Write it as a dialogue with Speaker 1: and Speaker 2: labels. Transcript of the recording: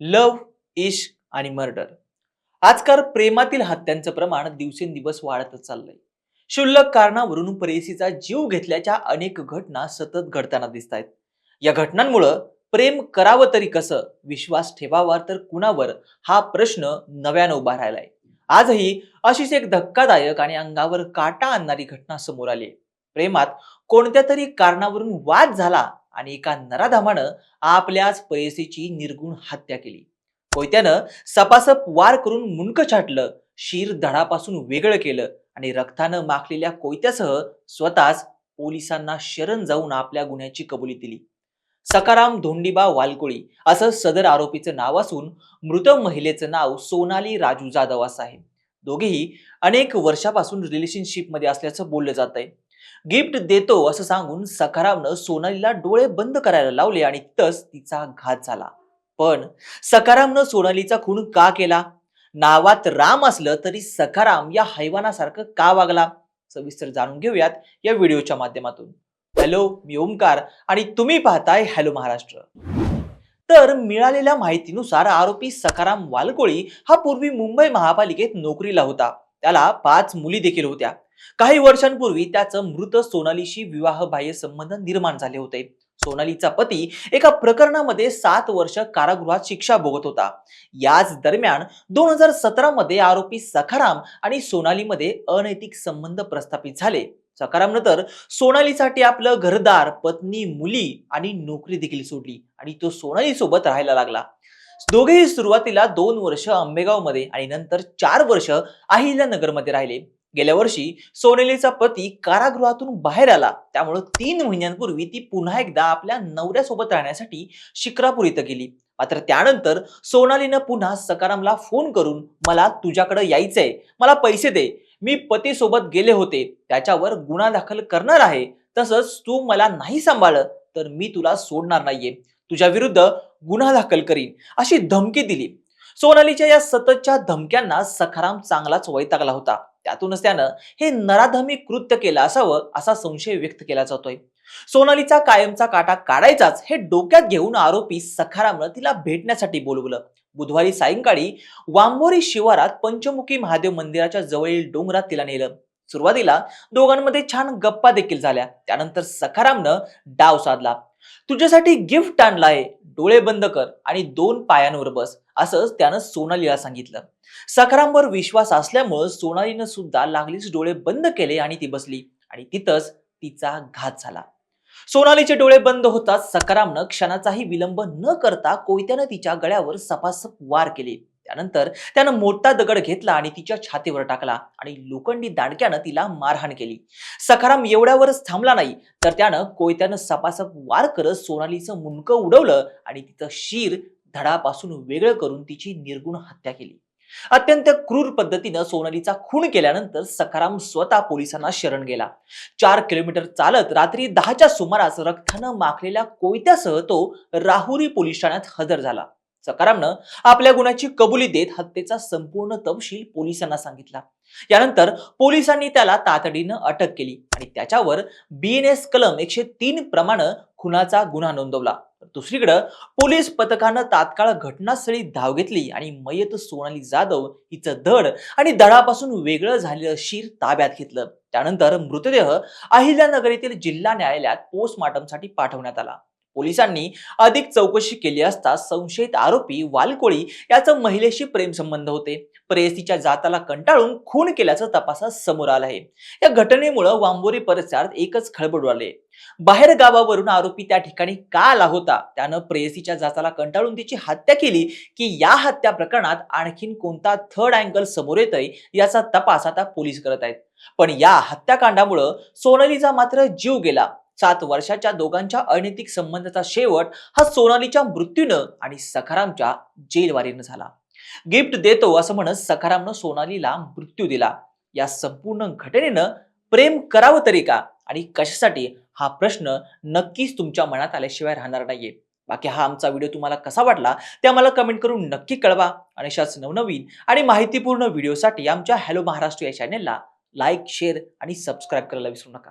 Speaker 1: लव इश्क आणि मर्डर. आजकाल प्रेमातील हत्यांचं प्रमाण दिवसेंदिवस वाढतच चाललंय. क्षुल्लक कारणावरून प्रेयसीचा जीव घेतल्याच्या अनेक घटना सतत घडताना दिसत आहेत या घटनांमुळं प्रेम करावं तरी कसं विश्वास ठेवावा तर कुणावर हा प्रश्न नव्यानं उभा राहिलाय. आजही अशीच एक धक्कादायक आणि अंगावर काटा आणणारी घटना समोर आली आहे. प्रेमात कोणत्या तरी कारणावरून वाद झाला आणि एका नराधामानं आपल्याच प्रेयसीची निर्गुण हत्या केली. कोयत्यानं सपासप वार करून मुंडकं छाटलं शीर धडापासून वेगळं केलं आणि रक्तानं माखलेल्या कोयत्यासह स्वतःच पोलिसांना शरण जाऊन आपल्या गुन्ह्याची कबुली दिली. सकाराम धोंडीबा वालकोळी असं सदर आरोपीचं नाव असून मृत महिलेचं नाव सोनाली राजू जाधव असं आहे दोघेही अनेक वर्षापासून रिलेशनशिपमध्ये असल्याचं बोललं जात आहे गिफ्ट देतो असं सांगून सकारामनं सोनालीला डोळे बंद करायला लावले आणि तस तिचा घात झाला. पण सकारामनं सोनालीचा खून का केला? नावात राम असलं तरी सकाराम या हैवानासारखं का वागला? सविस्तर जाणून घेऊयात या व्हिडिओच्या माध्यमातून. हॅलो मी ओमकार आणि तुम्ही पाहताय हॅलो महाराष्ट्र. तर मिळालेल्या माहितीनुसार आरोपी सकाराम वालकोळी हा पूर्वी मुंबई महापालिकेत नोकरीला होता. त्याला पाच मुली देखील होत्या. काही वर्षांपूर्वी त्याचं मृत सोनालीशी विवाहबाह्य संबंध निर्माण झाले होते. सोनालीचा पती एका प्रकरणामध्ये सात वर्ष कारागृहात शिक्षा भोगत होता. याच दरम्यान दोन हजार सतरा मध्ये आरोपी सखाराम आणि सोनालीमध्ये अनैतिक संबंध प्रस्थापित झाले. सखारामनं तर सोनालीसाठी आपलं घरदार पत्नी मुली आणि नोकरी देखील सोडली आणि तो सोनाली सोबत राहायला लागला. दोघेही सुरुवातीला दोन वर्ष आंबेगावमध्ये आणि नंतर चार वर्ष अहिल्यानगरमध्ये राहिले. गेल्या वर्षी सोनेलीचा पती कारागृहातून बाहेर आला. त्यामुळे तीन महिन्यांपूर्वी ती पुन्हा एकदा आपल्या नवऱ्यासोबत राहण्यासाठी शिक्रापूर इथं गेली. मात्र त्यानंतर सोनालीनं पुन्हा सकारामला फोन करून मला तुझ्याकडे यायचंय. मला पैसे दे. मी पतीसोबत गेले होते. त्याच्यावर गुन्हा दाखल करणार आहे. तसंच तू मला नाही सांभाळलं तर मी तुला सोडणार नाहीये. तुझ्या विरुद्ध गुन्हा दाखल करीन. अशी धमकी दिली. सोनालीच्या या सततच्या धमक्यांना सखाराम चांगलाच वैतागला होता. त्यातूनच त्यानं हे नराधमी कृत्य केलं असावं असा संशय व्यक्त केला जातोय. सोनालीचा कायमचा काटा काढायचाच हे डोक्यात घेऊन आरोपी सखारामनं तिला भेटण्यासाठी बोलवलं. बुधवारी सायंकाळी वांबोरी शिवारात पंचमुखी महादेव मंदिराच्या जवळील डोंगरात तिला नेलं. सुरुवातीला दोघांमध्ये छान गप्पा देखील झाल्या. त्यानंतर सखारामनं डाव साधला. तुझ्यासाठी गिफ्ट आणलाय डोळे बंद कर आणि दोन पायांवर बस असंच त्यानं सोनालीला सांगितलं. सखरांवर विश्वास असल्यामुळं सोनालीनं सुद्धा लागलीच डोळे बंद केले आणि ती बसली. आणि तिथंच तिचा घात झाला. सोनालीचे डोळे बंद होताच सकारामनं क्षणाचाही विलंब न करता कोयत्यानं तिच्या गळ्यावर सपासप वार केले. त्यानंतर त्यानं मोठा दगड घेतला आणि तिच्या छातीवर टाकला आणि लोखंडी दांडक्यानं तिला मारहाण केली. सखाराम एवढ्यावरच थांबला नाही तर त्यानं कोयत्यानं सपासप वार करत सोनालीचं मुंडकं उडवलं आणि तिचं शीर धडापासून वेगळं करून तिची निर्गुण हत्या केली. अत्यंत क्रूर पद्धतीनं सोनालीचा खून केल्यानंतर सखाराम स्वतः पोलिसांना शरण गेला. चार किलोमीटर चालत रात्री दहाच्या सुमारास रक्तानं माखलेल्या कोयत्यासह तो राहुरी पोलीस ठाण्यात हजर झाला. सकारामनं आपल्या गुन्ह्याची कबुली देत हत्येचा संपूर्ण तपशील पोलिसांना सांगितला. यानंतर पोलिसांनी त्याला तातडीनं अटक केली आणि त्याच्यावर बीएनएस कलम एकशे तीन प्रमाणे खुनाचा गुन्हा नोंदवला. दुसरीकडं पोलीस पथकानं तात्काळ घटनास्थळी धाव घेतली आणि मयत सोनाली जाधव हिचं धड आणि दडापासून वेगळं झालेलं शिर ताब्यात घेतलं. त्यानंतर मृतदेह अहिल्यानगर येथील जिल्हा न्यायालयात पोस्टमार्टमसाठी पाठवण्यात आला. पोलिसांनी अधिक चौकशी केली असता संशयित आरोपी वालकोळी याचं महिलेशी प्रेमसंबंध होते. प्रेयसीच्या जाताला कंटाळून खून केल्याचं तपासात समोर आलं आहे. या घटनेमुळं वांबोरी परिसरात एकच खळबळ उडाले. बाहेर गावावरून आरोपी त्या ठिकाणी का आला होता? त्यानं प्रेयसीच्या जाताला कंटाळून तिची हत्या केली की या हत्या प्रकरणात आणखीन कोणता थर्ड अँगल समोर येतय याचा तपास आता पोलीस करत आहेत. पण या हत्याकांडामुळं सोनलीचा मात्र जीव गेला. सात वर्षाच्या दोघांच्या अनैतिक संबंधाचा शेवट हा सोनालीच्या मृत्यूनं आणि सखारामच्या जेलवारीनं झाला. गिफ्ट देतो असं म्हणत सखारामनं सोनालीला मृत्यू दिला. या संपूर्ण घटनेनं प्रेम करावं तरी का? आणि कशासाठी? हा प्रश्न नक्कीच तुमच्या मनात आल्याशिवाय राहणार नाहीये. बाकी हा आमचा व्हिडिओ तुम्हाला कसा वाटला? ते आम्हाला कमेंट करून नक्की कळवा. आणि अशाच नवनवीन आणि माहितीपूर्ण व्हिडिओसाठी आमच्या हॅलो महाराष्ट्र या चॅनेलला लाईक शेअर आणि सबस्क्राईब करायला विसरू नका.